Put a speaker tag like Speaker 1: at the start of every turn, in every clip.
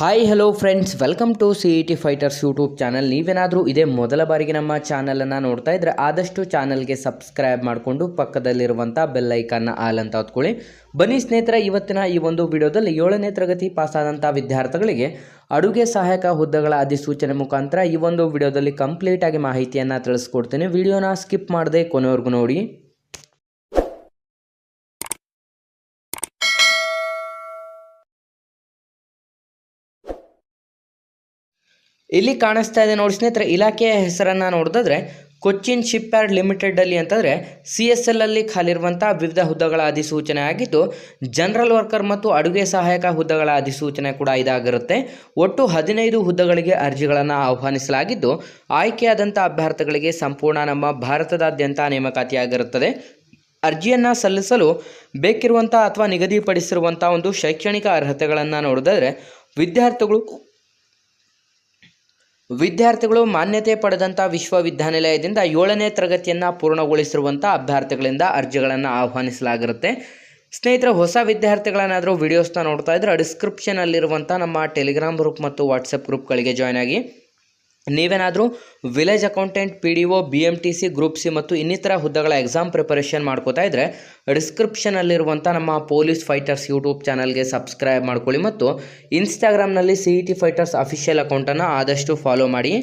Speaker 1: Hi hello friends welcome to C E T fighters YouTube channel ನೀವೇನಾದರೂ ಇದೇ ಮೊದಲ ಬಾರಿಗೆ ನಮ್ಮ ಚಾನಲನ್ನು ನೋಡ್ತಾ ಇದ್ದರೆ ಆದಷ್ಟು ಚಾನಲ್ಗೆ ಸಬ್ಸ್ಕ್ರೈಬ್ ಮಾಡಿಕೊಂಡು ಪಕ್ಕದಲ್ಲಿರುವಂಥ ಬೆಲ್ಲೈಕನ್ನ ಆಲ್ ಅಂತ ಹೊತ್ಕೊಳ್ಳಿ. ಬನ್ನಿ ಸ್ನೇಹಿತರೆ, ಇವತ್ತಿನ ಈ ಒಂದು ವಿಡಿಯೋದಲ್ಲಿ ಏಳನೇ ತರಗತಿ ಪಾಸಾದಂಥ ವಿದ್ಯಾರ್ಥಿಗಳಿಗೆ ಅಡುಗೆ ಸಹಾಯಕ ಹುದ್ದೆಗಳ ಅಧಿಸೂಚನೆ ಮುಖಾಂತರ ಈ ಒಂದು ವಿಡಿಯೋದಲ್ಲಿ ಕಂಪ್ಲೀಟಾಗಿ ಮಾಹಿತಿಯನ್ನು ತಿಳಿಸ್ಕೊಡ್ತೀನಿ. ವಿಡಿಯೋನ ಸ್ಕಿಪ್ ಮಾಡದೆ ಕೊನೆವರೆಗೂ ನೋಡಿ. ಇಲ್ಲಿ ಕಾಣಿಸ್ತಾ ಇದೆ ನೋಡಿ ಸ್ನೇಹಿತರೆ, ಇಲಾಖೆಯ ಹೆಸರನ್ನು ನೋಡಿದ್ರೆ ಕೊಚ್ಚಿನ್ ಶಿಪ್ ಯಾರ್ಡ್ ಲಿಮಿಟೆಡಲ್ಲಿ ಅಂತಂದರೆ ಸಿ ಎಸ್ ಎಲ್ ಅಲ್ಲಿ ಖಾಲಿರುವಂಥ ವಿವಿಧ ಹುದ್ದೆಗಳ ಅಧಿಸೂಚನೆ ಆಗಿದ್ದು, ಜನರಲ್ ವರ್ಕರ್ ಮತ್ತು ಅಡುಗೆ ಸಹಾಯಕ ಹುದ್ದೆಗಳ ಅಧಿಸೂಚನೆ ಕೂಡ ಇದಾಗಿರುತ್ತೆ. ಒಟ್ಟು ಹದಿನೈದು ಹುದ್ದೆಗಳಿಗೆ ಅರ್ಜಿಗಳನ್ನು ಆಹ್ವಾನಿಸಲಾಗಿದ್ದು ಆಯ್ಕೆಯಾದಂಥ ಅಭ್ಯರ್ಥಿಗಳಿಗೆ ಸಂಪೂರ್ಣ ನಮ್ಮ ಭಾರತದಾದ್ಯಂತ ನೇಮಕಾತಿಯಾಗಿರುತ್ತದೆ. ಅರ್ಜಿಯನ್ನು ಸಲ್ಲಿಸಲು ಬೇಕಿರುವಂಥ ಅಥವಾ ನಿಗದಿಪಡಿಸಿರುವಂಥ ಒಂದು ಶೈಕ್ಷಣಿಕ ಅರ್ಹತೆಗಳನ್ನು ನೋಡಿದ್ರೆ ವಿದ್ಯಾರ್ಥಿಗಳು ವಿದ್ಯಾರ್ಥಿಗಳು ಮಾನ್ಯತೆ ಪಡೆದಂಥ ವಿಶ್ವವಿದ್ಯಾನಿಲಯದಿಂದ ಏಳನೇ ತರಗತಿಯನ್ನು ಪೂರ್ಣಗೊಳಿಸಿರುವಂಥ ಅಭ್ಯರ್ಥಿಗಳಿಂದ ಅರ್ಜಿಗಳನ್ನು ಆಹ್ವಾನಿಸಲಾಗಿರುತ್ತೆ. ಸ್ನೇಹಿತರೆ, ಹೊಸ ವಿದ್ಯಾರ್ಥಿಗಳನ್ನಾದರೂ ವಿಡಿಯೋಸ್ನ ನೋಡ್ತಾ ಇದ್ದರೆ ಡಿಸ್ಕ್ರಿಪ್ಷನಲ್ಲಿರುವಂಥ ನಮ್ಮ ಟೆಲಿಗ್ರಾಮ್ ಗ್ರೂಪ್ ಮತ್ತು ವಾಟ್ಸಪ್ ಗ್ರೂಪ್ಗಳಿಗೆ ಜಾಯ್ನ್ ಆಗಿ. ನೀವೇನಾದರೂ village accountant, P D O, B M T C, group C ಮತ್ತು ಇನ್ನಿತರ ಹುದ್ದೆಗಳ ಎಕ್ಸಾಮ್ ಪ್ರಿಪರೇಷನ್ ಮಾಡ್ಕೋತಾ ಇದ್ದರೆ ಡಿಸ್ಕ್ರಿಪ್ಷನಲ್ಲಿರುವಂಥ ನಮ್ಮ ಪೊಲೀಸ್ ಫೈಟರ್ಸ್ ಯೂಟ್ಯೂಬ್ ಚಾನಲ್ಗೆ ಸಬ್ಸ್ಕ್ರೈಬ್ ಮಾಡ್ಕೊಳ್ಳಿ ಮತ್ತು ಇನ್ಸ್ಟಾಗ್ರಾಮ್ನಲ್ಲಿ C E T fighters official ಅಕೌಂಟನ್ನು ಆದಷ್ಟು ಫಾಲೋ ಮಾಡಿ.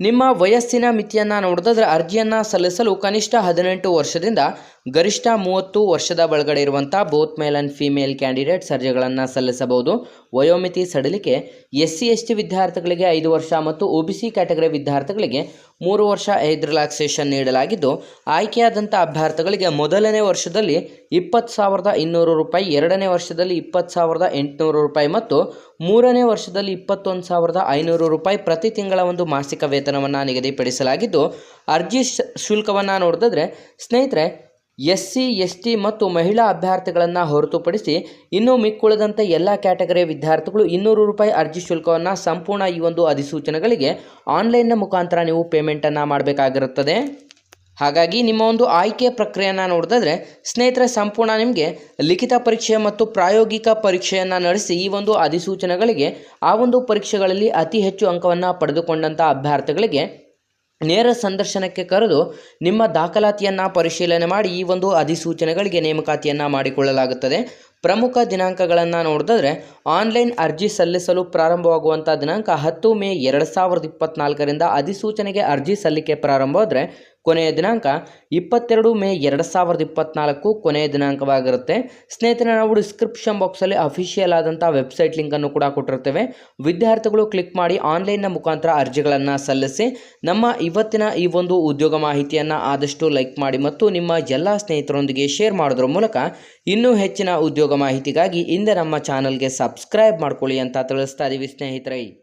Speaker 1: ನಿಮ್ಮ ವಯಸ್ಸಿನ ಮಿತಿಯನ್ನು ನೋಡಿದ್ರೆ ಅರ್ಜಿಯನ್ನು ಸಲ್ಲಿಸಲು ಕನಿಷ್ಠ ಹದಿನೆಂಟು ವರ್ಷದಿಂದ ಗರಿಷ್ಠ ಮೂವತ್ತು ವರ್ಷದ ಒಳಗಡೆ ಇರುವಂಥ both male and female candidates ಅರ್ಜಿಗಳನ್ನು ಸಲ್ಲಿಸಬಹುದು. ವಯೋಮಿತಿ ಸಡಿಲಿಕೆ ಎಸ್ ಸಿ ಎಸ್ ಟಿ ವಿದ್ಯಾರ್ಥಿಗಳಿಗೆ ಐದು ವರ್ಷ ಮತ್ತು ಒ ಬಿ ಸಿ ಕ್ಯಾಟಗರಿ ವಿದ್ಯಾರ್ಥಿಗಳಿಗೆ ಮೂರು ವರ್ಷ ಏಜ್ ರಿಲ್ಯಾಕ್ಸೇಷನ್ ನೀಡಲಾಗಿದ್ದು ಆಯ್ಕೆಯಾದಂಥ ಅಭ್ಯರ್ಥಿಗಳಿಗೆ ಮೊದಲನೇ ವರ್ಷದಲ್ಲಿ ಇಪ್ಪತ್ತು ಸಾವಿರದ ಇನ್ನೂರು ರೂಪಾಯಿ, ಎರಡನೇ ವರ್ಷದಲ್ಲಿ ಇಪ್ಪತ್ತು ಸಾವಿರದ ಎಂಟುನೂರು ರೂಪಾಯಿ ಮತ್ತು ಮೂರನೇ ವರ್ಷದಲ್ಲಿ ಇಪ್ಪತ್ತೊಂದು ಸಾವಿರದ ಐನೂರು ರೂಪಾಯಿ ಪ್ರತಿ ತಿಂಗಳ ಒಂದು ಮಾಸಿಕ ವೇತನವನ್ನು ನಿಗದಿಪಡಿಸಲಾಗಿದ್ದು, ಅರ್ಜಿ ಶುಲ್ಕವನ್ನು ನೋಡಿದ್ರೆ ಸ್ನೇಹಿತರೆ ಎಸ್ ಸಿ ಎಸ್ ಟಿ ಮತ್ತು ಮಹಿಳಾ ಅಭ್ಯರ್ಥಿಗಳನ್ನು ಹೊರತುಪಡಿಸಿ ಇನ್ನು ಮಿಕ್ಕುಳಿದಂಥ ಎಲ್ಲ ಕ್ಯಾಟಗರಿಯ ವಿದ್ಯಾರ್ಥಿಗಳು ಇನ್ನೂರು ರೂಪಾಯಿ ಅರ್ಜಿ ಶುಲ್ಕವನ್ನು ಸಂಪೂರ್ಣ ಈ ಒಂದು ಅಧಿಸೂಚನೆಗಳಿಗೆ ಆನ್ಲೈನ್ನ ಮುಖಾಂತರ ನೀವು ಪೇಮೆಂಟನ್ನು ಮಾಡಬೇಕಾಗಿರುತ್ತದೆ. ಹಾಗಾಗಿ ನಿಮ್ಮ ಒಂದು ಆಯ್ಕೆ ಪ್ರಕ್ರಿಯೆಯನ್ನು ನೋಡಿದ್ರೆ ಸ್ನೇಹಿತರೆ, ಸಂಪೂರ್ಣ ನಿಮಗೆ ಲಿಖಿತ ಪರೀಕ್ಷೆ ಮತ್ತು ಪ್ರಾಯೋಗಿಕ ಪರೀಕ್ಷೆಯನ್ನು ನಡೆಸಿ ಈ ಒಂದು ಅಧಿಸೂಚನೆಗಳಿಗೆ ಆ ಒಂದು ಪರೀಕ್ಷೆಗಳಲ್ಲಿ ಅತಿ ಹೆಚ್ಚು ಅಂಕವನ್ನು ಪಡೆದುಕೊಂಡಂಥ ಅಭ್ಯರ್ಥಿಗಳಿಗೆ ನೇರ ಸಂದರ್ಶನಕ್ಕೆ ಕರೆದು ನಿಮ್ಮ ದಾಖಲಾತಿಯನ್ನು ಪರಿಶೀಲನೆ ಮಾಡಿ ಈ ಒಂದು ಅಧಿಸೂಚನೆಗಳಿಗೆ ನೇಮಕಾತಿಯನ್ನು ಮಾಡಿಕೊಳ್ಳಲಾಗುತ್ತದೆ. ಪ್ರಮುಖ ದಿನಾಂಕಗಳನ್ನು ನೋಡಿದ್ರೆ ಆನ್ಲೈನ್ ಅರ್ಜಿ ಸಲ್ಲಿಸಲು ಪ್ರಾರಂಭವಾಗುವಂಥ ದಿನಾಂಕ ಹತ್ತು ಮೇ ಎರಡು ಸಾವಿರದ ಇಪ್ಪತ್ತ್ನಾಲ್ಕರಿಂದ ಅಧಿಸೂಚನೆಗೆ ಅರ್ಜಿ ಸಲ್ಲಿಕೆ ಪ್ರಾರಂಭವಾದರೆ ಕೊನೆಯ ದಿನಾಂಕ ಇಪ್ಪತ್ತೆರಡು ಮೇ ಎರಡು ಸಾವಿರದ ಇಪ್ಪತ್ನಾಲ್ಕು ಕೊನೆಯ ದಿನಾಂಕವಾಗಿರುತ್ತೆ. ಸ್ನೇಹಿತರೆ, ನಾವು ಡಿಸ್ಕ್ರಿಪ್ಷನ್ ಬಾಕ್ಸಲ್ಲಿ ಅಫಿಷಿಯಲ್ ಆದಂಥ ವೆಬ್ಸೈಟ್ ಲಿಂಕನ್ನು ಕೂಡ ಕೊಟ್ಟಿರ್ತೇವೆ. ವಿದ್ಯಾರ್ಥಿಗಳು ಕ್ಲಿಕ್ ಮಾಡಿ ಆನ್ಲೈನ್ನ ಮುಖಾಂತರ ಅರ್ಜಿಗಳನ್ನು ಸಲ್ಲಿಸಿ ನಮ್ಮ ಇವತ್ತಿನ ಈ ಒಂದು ಉದ್ಯೋಗ ಮಾಹಿತಿಯನ್ನು ಆದಷ್ಟು ಲೈಕ್ ಮಾಡಿ ಮತ್ತು ನಿಮ್ಮ ಎಲ್ಲ ಸ್ನೇಹಿತರೊಂದಿಗೆ ಶೇರ್ ಮಾಡೋದ್ರ ಮೂಲಕ ಇನ್ನೂ ಹೆಚ್ಚಿನ ಉದ್ಯೋಗ ಮಾಹಿತಿಗಾಗಿ ಹಿಂದೆ ನಮ್ಮ ಚಾನಲ್ಗೆ ಸಬ್ಸ್ಕ್ರೈಬ್ ಮಾಡ್ಕೊಳ್ಳಿ ಅಂತ ತಿಳಿಸ್ತಾ ಇದ್ದೀವಿ ಸ್ನೇಹಿತರೆ.